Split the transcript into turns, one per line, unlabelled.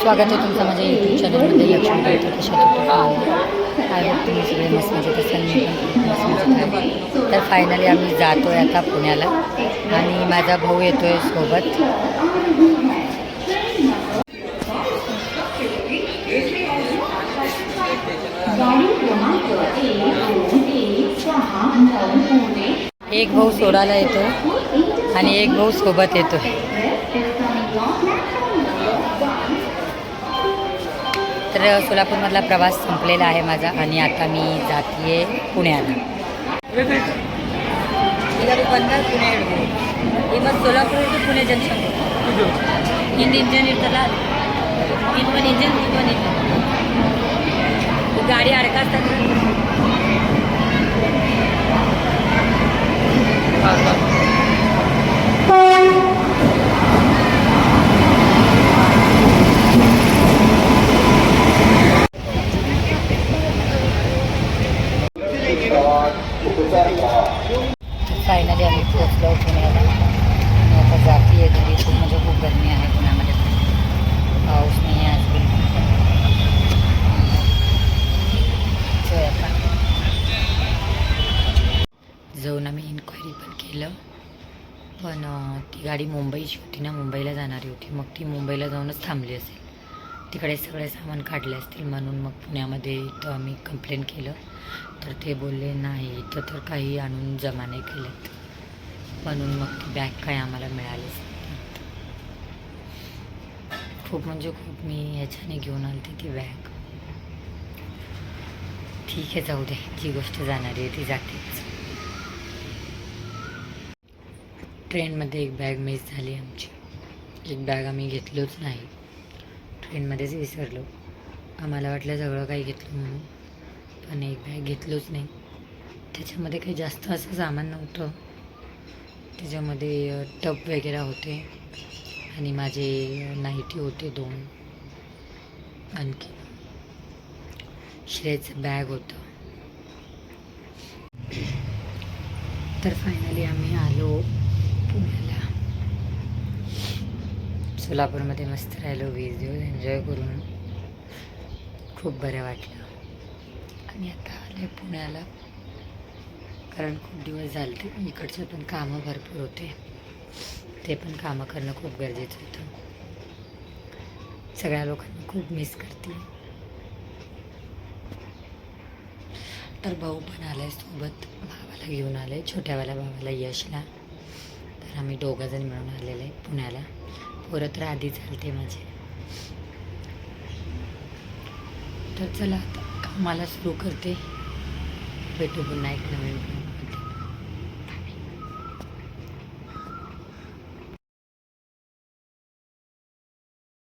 स्वागत आहे तुमचं माझ्या यूट्यूब चॅनलमध्ये लक्ष्मी काय कशा आय तुम्ही सगळे मस्त मजेत असाल? मी मस्त मजेत आहे. तर फायनली आम्ही जातो आहे आता पुण्याला. आणि माझा भाऊ येतो आहे सोबत. एक भाऊ सोडायला येतो आणि एक भाऊ सोबत येतो तर सोलापूरमधला प्रवास संपलेला आहे माझा आणि आता मी जाते पुण्याला. पुणे मग सोलापूर ते पुणे जंक्शन. तीन इंजन येताला. तीन पण इंजन तीन पण इंजन. गाडी अडकात फायनली आम्ही पोचलो पुण्याला. आता जाती आहे घरी. खूप म्हणजे खूप गरमी आहे पुण्यामध्ये. पाऊस नाही आहे आज बिलकुल. आता. जाऊन आम्ही इन्क्वायरी पण केलं. पण ती गाडी मुंबईची होती ना. मुंबईला जाणारी होती. मग ती मुंबईला जाऊनच थांबली असेल. तिकडे सगळे सामान काढले असतील म्हणून मग पुण्यामध्ये इथं आम्ही कंप्लेंट केलं. तर ते बोलले नाही इथं तर काही आणून जमा नाही केलेत. म्हणून मग ती बॅग काय आम्हाला मिळालीच नाही. खूप म्हणजे खूप मी ह्याच्याने घेऊन आलते ती बॅग. ठीक आहे जाऊ दे. जी गोष्ट जाणारी आहे ती जातेच. ट्रेनमध्ये एक बॅग मिस झाली आमची. एक बॅग आम्ही घेतलोच नाही. ट्रेनमध्येच विसरलो. आम्हाला वाटलं सगळं काही घेतलं म्हणून. पण एक बॅग घेतलोच नाही. त्याच्यामध्ये काही जास्त असं सामान नव्हतं. त्याच्यामध्ये टप वगैरे होते. आणि माझे नाईटी होते दोन. आणखी श्रेयचं बॅग होतं. तर फायनली आम्ही आलो पुण्याला. सोलापूरमध्ये मस्त राहिलो वीस दिवस एन्जॉय करून. खूप बरं वाटलं. आणि आता आले पुण्याला. कारण खूप दिवस झाले ते इकडचे पण कामं भरपूर होते. ते पण कामं करणं खूप गरजेचं होतं. सगळ्या लोकांना खूप मिस करते. तर भाऊ पण आलाय सोबत. भावाला घेऊन आले छोट्यावाल्या भावाला यशला. आम्ही दोघंजण मिळून आलेले आहे पुण्याला. पोरं तर आधी चालते माझे. तर चला आता कामाला सुरू करते. भेटू पुन्हा एक नवीन.